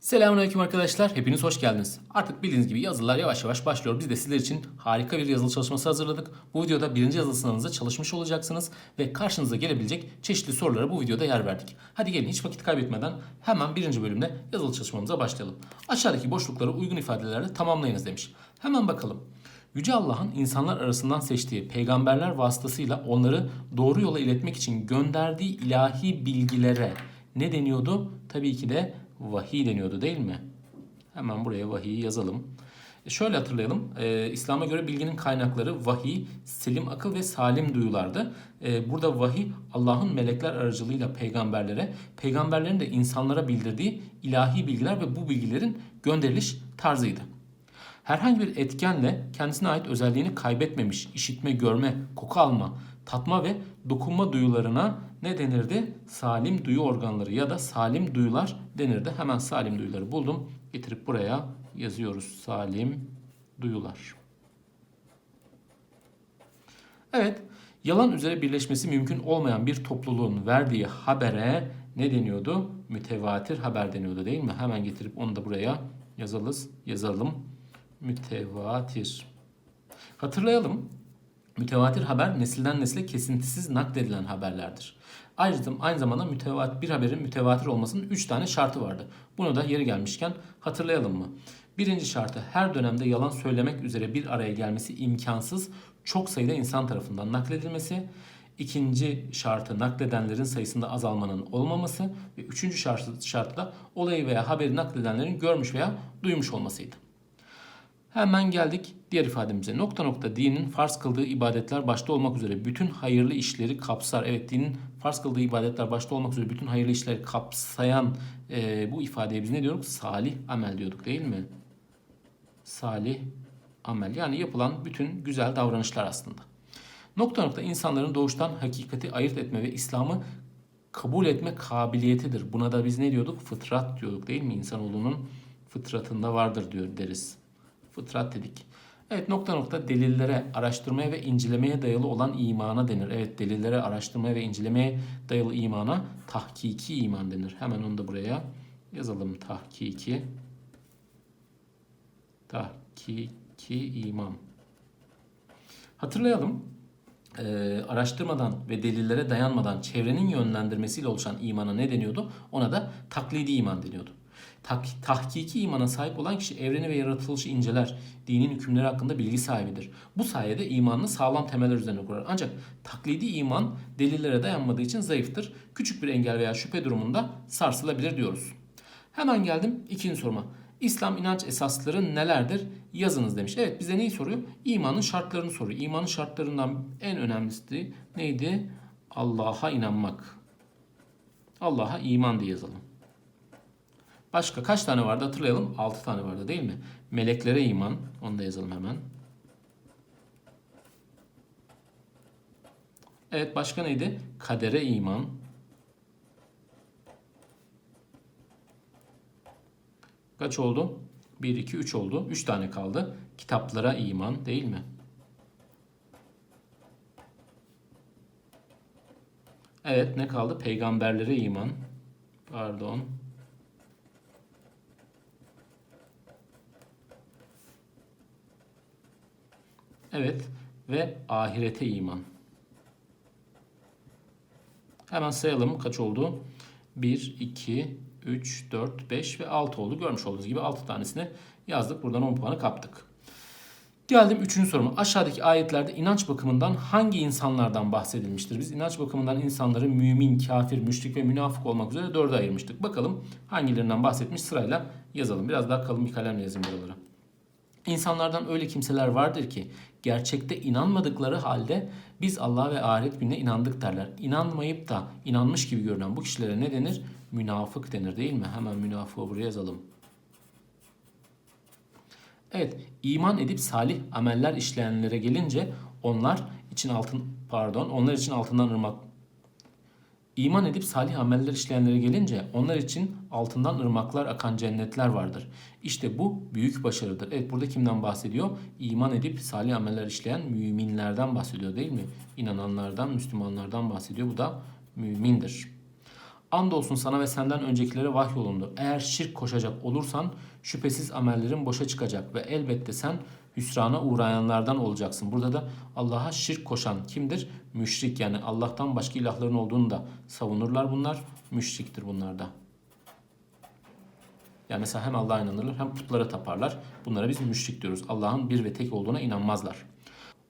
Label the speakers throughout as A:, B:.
A: Selamünaleyküm arkadaşlar. Hepiniz hoş geldiniz. Artık bildiğiniz gibi yazılılar yavaş yavaş başlıyor. Biz de sizler için harika bir yazılı çalışması hazırladık. Bu videoda birinci yazılı sınavınızda çalışmış olacaksınız ve karşınıza gelebilecek çeşitli sorulara bu videoda yer verdik. Hadi gelin hiç vakit kaybetmeden hemen birinci bölümde yazılı çalışmamıza başlayalım. Aşağıdaki boşlukları uygun ifadelerle tamamlayınız demiş. Hemen bakalım. Yüce Allah'ın insanlar arasından seçtiği peygamberler vasıtasıyla onları doğru yola iletmek için gönderdiği ilahi bilgilere ne deniyordu? Tabii ki de vahiy deniyordu değil mi? Hemen buraya vahiy yazalım. E, Şöyle hatırlayalım. e, İslam'a göre bilginin kaynakları vahiy, selim akıl ve salim duyulardı. E, burada vahiy Allah'ın melekler aracılığıyla peygamberlere, peygamberlerin de insanlara bildirdiği ilahi bilgiler ve bu bilgilerin gönderiliş tarzıydı. Herhangi bir etkenle kendisine ait özelliğini kaybetmemiş, işitme, görme, koku alma, tatma ve dokunma duyularına ne denirdi? Salim duyu organları ya da salim duyular denirdi. Hemen salim duyuları buldum. Getirip buraya yazıyoruz. Salim duyular. Evet, yalan üzere birleşmesi mümkün olmayan bir topluluğun verdiği habere ne deniyordu? Mütevatir haber deniyordu değil mi? Hemen getirip onu da buraya yazalız, yazalım. Mütevatir. Hatırlayalım. Mütevatir haber nesilden nesile kesintisiz nakledilen haberlerdir. Ayrıca aynı zamanda mütevatir, bir haberin mütevatir olmasının 3 tane şartı vardı. Bunu da yeri gelmişken hatırlayalım mı? Birinci şartı her dönemde yalan söylemek üzere bir araya gelmesi imkansız çok sayıda insan tarafından nakledilmesi. İkinci şartı nakledenlerin sayısında azalmanın olmaması ve üçüncü şartı, şartı da olayı veya haberi nakledenlerin görmüş veya duymuş olmasıydı. Hemen geldik diğer ifademize. Nokta nokta dinin farz kıldığı ibadetler başta olmak üzere bütün hayırlı işleri kapsar. Evet dinin farz kıldığı ibadetler başta olmak üzere bütün hayırlı işleri kapsayan e, bu ifadeye biz ne diyorduk? Salih amel diyorduk değil mi? Salih amel yani yapılan bütün güzel davranışlar aslında. Nokta nokta insanların doğuştan hakikati ayırt etme ve İslam'ı kabul etme kabiliyetidir. Buna da biz ne diyorduk? Fıtrat diyorduk değil mi? İnsanoğlunun fıtratında vardır diyor deriz. Fıtrat dedik. Evet nokta nokta delillere, araştırmaya ve incelemeye dayalı olan imana denir. Evet delillere, araştırmaya ve incelemeye dayalı imana tahkiki iman denir. Hemen onu da buraya yazalım. Tahkiki. Tahkiki iman. Hatırlayalım. Ee, araştırmadan ve delillere dayanmadan çevrenin yönlendirmesiyle oluşan imana ne deniyordu? Ona da taklidi iman deniyordu. Tak- tahkiki imana sahip olan kişi evreni ve yaratılışı inceler, dinin hükümleri hakkında bilgi sahibidir. Bu sayede imanını sağlam temeller üzerine kurar. Ancak taklidi iman delillere dayanmadığı için zayıftır. Küçük bir engel veya şüphe durumunda sarsılabilir diyoruz. Hemen geldim ikinci soruma. İslam inanç esasları nelerdir? Yazınız demiş. Evet bize neyi soruyor? İmanın şartlarını soruyor. İmanın şartlarından en önemlisi neydi? Allah'a inanmak. Allah'a iman diye yazalım. Başka kaç tane vardı hatırlayalım. 6 tane vardı değil mi? Meleklere iman. Onu da yazalım hemen. Evet başka neydi? Kadere iman. Kaç oldu? 1, 2, 3 oldu. 3 tane kaldı. Kitaplara iman değil mi? Evet ne kaldı? Peygamberlere iman. Pardon. Evet ve ahirete iman. Hemen sayalım kaç oldu? 1, 2, 3, 4, 5 ve 6 oldu. Görmüş olduğunuz gibi 6 tanesini yazdık. Buradan 10 puanı kaptık. Geldim 3. soruma. Aşağıdaki ayetlerde inanç bakımından hangi insanlardan bahsedilmiştir? Biz inanç bakımından insanları mümin, kafir, müşrik ve münafık olmak üzere dörde ayırmıştık. Bakalım hangilerinden bahsetmiş sırayla yazalım. Biraz daha kalın bir kalemle yazayım buraları. İnsanlardan öyle kimseler vardır ki gerçekte inanmadıkları halde biz Allah'a ve ahiret gününe inandık derler. İnanmayıp da inanmış gibi görünen bu kişilere ne denir? Münafık denir değil mi? Hemen münafığı buraya yazalım. Evet, iman edip salih ameller işleyenlere gelince onlar için altın pardon, onlar için altından ırmak İman edip salih ameller işleyenlere gelince onlar için altından ırmaklar akan cennetler vardır. İşte bu büyük başarıdır. Evet burada kimden bahsediyor? İman edip salih ameller işleyen müminlerden bahsediyor değil mi? İnananlardan, Müslümanlardan bahsediyor. Bu da mümindir. Andolsun sana ve senden öncekilere vahyolundu. Eğer şirk koşacak olursan şüphesiz amellerin boşa çıkacak ve elbette sen hüsrana uğrayanlardan olacaksın. Burada da Allah'a şirk koşan kimdir? Müşrik yani Allah'tan başka ilahların olduğunu da savunurlar bunlar. Müşriktir bunlar da. Yani mesela hem Allah'a inanırlar hem putlara taparlar. Bunlara biz müşrik diyoruz. Allah'ın bir ve tek olduğuna inanmazlar.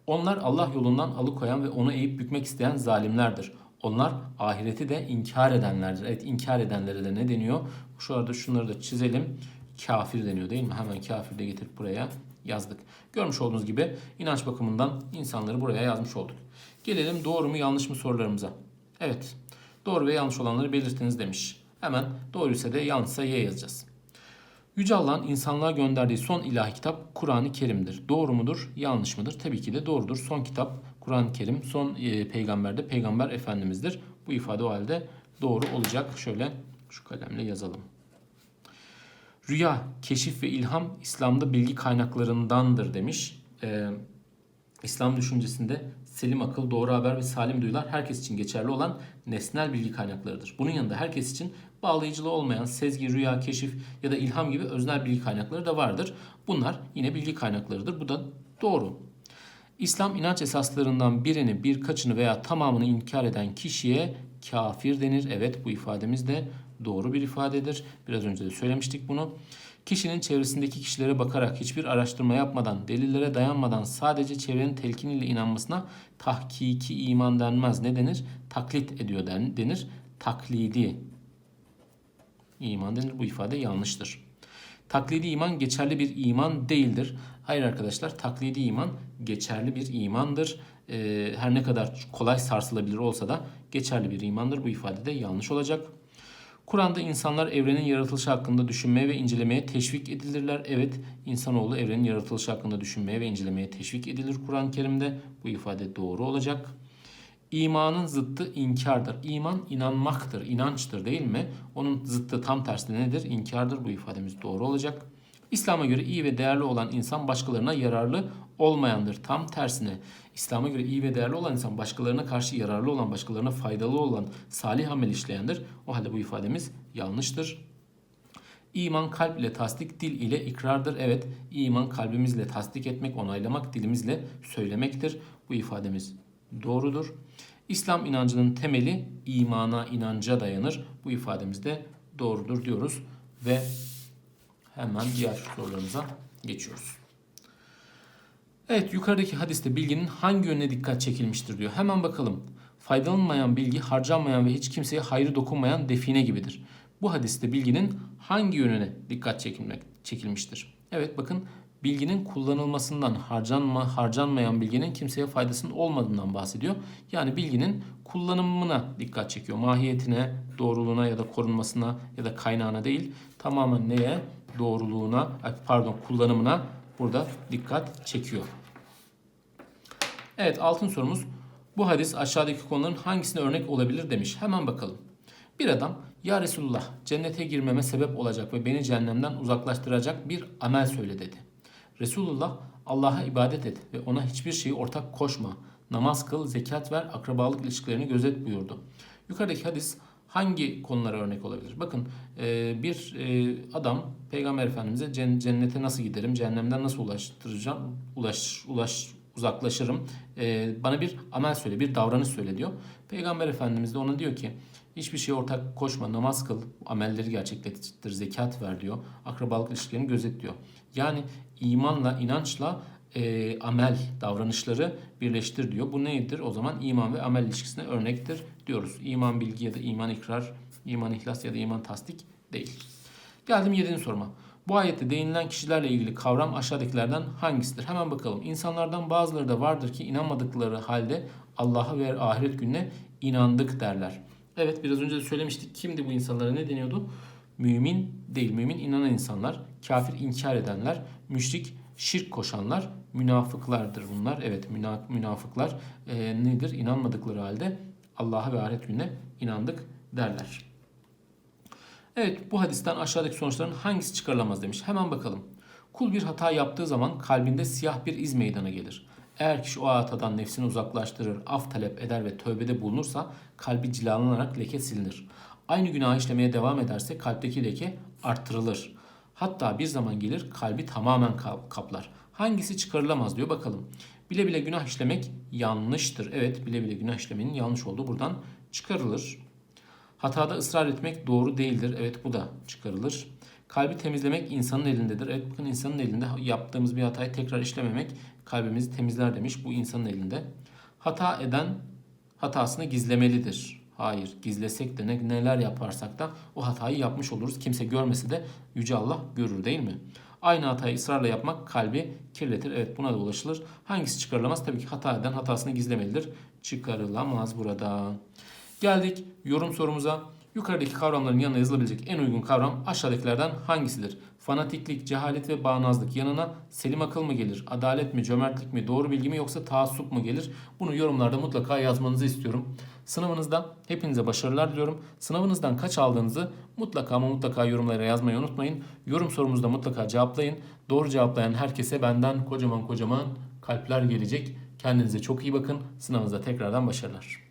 A: Onlar Allah yolundan alıkoyan ve onu eğip bükmek isteyen zalimlerdir. Onlar ahireti de inkar edenlerdir. Evet inkar edenlere de ne deniyor? Şu arada şunları da çizelim. Kafir deniyor değil mi? Hemen kafir de getirip buraya yazdık. Görmüş olduğunuz gibi inanç bakımından insanları buraya yazmış olduk. Gelelim doğru mu yanlış mı sorularımıza. Evet doğru ve yanlış olanları belirtiniz demiş. Hemen doğruysa da yanlışsa Y yazacağız. Yüce Allah'ın insanlığa gönderdiği son ilahi kitap Kur'an-ı Kerim'dir. Doğru mudur, yanlış mıdır? Tabii ki de doğrudur. Son kitap Kur'an-ı Kerim, son e, peygamber de Peygamber Efendimiz'dir. Bu ifade o halde doğru olacak. Şöyle şu kalemle yazalım. Rüya, keşif ve ilham İslam'da bilgi kaynaklarındandır demiş. Ee, İslam düşüncesinde selim akıl, doğru haber ve salim duyular herkes için geçerli olan nesnel bilgi kaynaklarıdır. Bunun yanında herkes için bağlayıcılığı olmayan sezgi, rüya, keşif ya da ilham gibi öznel bilgi kaynakları da vardır. Bunlar yine bilgi kaynaklarıdır. Bu da doğru. İslam inanç esaslarından birini, birkaçını veya tamamını inkar eden kişiye kafir denir. Evet bu ifademiz de doğru bir ifadedir. Biraz önce de söylemiştik bunu. Kişinin çevresindeki kişilere bakarak hiçbir araştırma yapmadan, delillere dayanmadan sadece çevrenin telkiniyle inanmasına tahkiki iman denmez. Ne denir? Taklit ediyor den- denir. Taklidi iman denir. Bu ifade yanlıştır. Taklidi iman geçerli bir iman değildir. Hayır arkadaşlar taklidi iman geçerli bir imandır. Ee, her ne kadar kolay sarsılabilir olsa da geçerli bir imandır. Bu ifade de yanlış olacak. Kur'an'da insanlar evrenin yaratılışı hakkında düşünmeye ve incelemeye teşvik edilirler. Evet, insanoğlu evrenin yaratılışı hakkında düşünmeye ve incelemeye teşvik edilir Kur'an-ı Kerim'de. Bu ifade doğru olacak. İmanın zıttı inkardır. İman inanmaktır, inançtır değil mi? Onun zıttı tam tersi nedir? İnkardır. Bu ifademiz doğru olacak. İslam'a göre iyi ve değerli olan insan başkalarına yararlı olmayandır. Tam tersine İslam'a göre iyi ve değerli olan insan başkalarına karşı yararlı olan, başkalarına faydalı olan, salih amel işleyendir. O halde bu ifademiz yanlıştır. İman kalp ile tasdik, dil ile ikrardır. Evet, iman kalbimizle tasdik etmek, onaylamak, dilimizle söylemektir. Bu ifademiz doğrudur. İslam inancının temeli imana, inanca dayanır. Bu ifademiz de doğrudur diyoruz ve hemen diğer sorularımıza geçiyoruz. Evet yukarıdaki hadiste bilginin hangi yönüne dikkat çekilmiştir diyor. Hemen bakalım. Faydalanmayan bilgi harcanmayan ve hiç kimseye hayrı dokunmayan define gibidir. Bu hadiste bilginin hangi yönüne dikkat çekilmek, çekilmiştir? Evet bakın bilginin kullanılmasından harcanma, harcanmayan bilginin kimseye faydasının olmadığından bahsediyor. Yani bilginin kullanımına dikkat çekiyor. Mahiyetine, doğruluğuna ya da korunmasına ya da kaynağına değil tamamen neye? Doğruluğuna, pardon kullanımına burada dikkat çekiyor. Evet altın sorumuz. Bu hadis aşağıdaki konuların hangisine örnek olabilir demiş. Hemen bakalım. Bir adam ya Resulullah cennete girmeme sebep olacak ve beni cehennemden uzaklaştıracak bir amel söyle dedi. Resulullah Allah'a ibadet et ve ona hiçbir şeyi ortak koşma. Namaz kıl, zekat ver, akrabalık ilişkilerini gözet buyurdu. Yukarıdaki hadis hangi konulara örnek olabilir? Bakın e, bir e, adam Peygamber Efendimiz'e cen- cennete nasıl giderim, cehennemden nasıl ulaştıracağım, ulaş, ulaş, uzaklaşırım. E, bana bir amel söyle, bir davranış söyle diyor. Peygamber Efendimiz de ona diyor ki hiçbir şeye ortak koşma, namaz kıl, amelleri gerçekleştir, zekat ver diyor. Akrabalık ilişkilerini gözet diyor. Yani imanla, inançla e, amel davranışları birleştir diyor. Bu nedir? O zaman iman ve amel ilişkisine örnektir diyoruz. İman bilgi ya da iman ikrar, iman ihlas ya da iman tasdik değil. Geldim 7. soruma. Bu ayette değinilen kişilerle ilgili kavram aşağıdakilerden hangisidir? Hemen bakalım. İnsanlardan bazıları da vardır ki inanmadıkları halde Allah'a ve ahiret gününe inandık derler. Evet biraz önce de söylemiştik. Kimdi bu insanlara ne deniyordu? Mümin değil. Mümin inanan insanlar. Kafir inkar edenler. Müşrik şirk koşanlar. Münafıklardır bunlar. Evet müna- münafıklar e, nedir? İnanmadıkları halde Allah'a ve ahiret gününe inandık derler. Evet bu hadisten aşağıdaki sonuçların hangisi çıkarılamaz demiş. Hemen bakalım. Kul bir hata yaptığı zaman kalbinde siyah bir iz meydana gelir. Eğer kişi o hatadan nefsini uzaklaştırır, af talep eder ve tövbede bulunursa kalbi cilalanarak leke silinir. Aynı günah işlemeye devam ederse kalpteki leke arttırılır. Hatta bir zaman gelir kalbi tamamen ka- kaplar. Hangisi çıkarılamaz diyor bakalım. Bile bile günah işlemek yanlıştır. Evet bile bile günah işlemenin yanlış olduğu buradan çıkarılır. Hatada ısrar etmek doğru değildir. Evet bu da çıkarılır. Kalbi temizlemek insanın elindedir. Evet bakın insanın elinde yaptığımız bir hatayı tekrar işlememek kalbimizi temizler demiş. Bu insanın elinde. Hata eden hatasını gizlemelidir. Hayır gizlesek de ne, neler yaparsak da o hatayı yapmış oluruz. Kimse görmese de Yüce Allah görür değil mi? Aynı hatayı ısrarla yapmak kalbi kirletir. Evet buna da ulaşılır. Hangisi çıkarılamaz? Tabii ki hata eden hatasını gizlemelidir. Çıkarılamaz burada. Geldik yorum sorumuza. Yukarıdaki kavramların yanına yazılabilecek en uygun kavram aşağıdakilerden hangisidir? Fanatiklik, cehalet ve bağnazlık yanına selim akıl mı gelir? Adalet mi, cömertlik mi, doğru bilgi mi yoksa taassup mu gelir? Bunu yorumlarda mutlaka yazmanızı istiyorum. Sınavınızda hepinize başarılar diliyorum. Sınavınızdan kaç aldığınızı mutlaka ama mutlaka yorumlara yazmayı unutmayın. Yorum sorumuzda mutlaka cevaplayın. Doğru cevaplayan herkese benden kocaman kocaman kalpler gelecek. Kendinize çok iyi bakın. Sınavınızda tekrardan başarılar.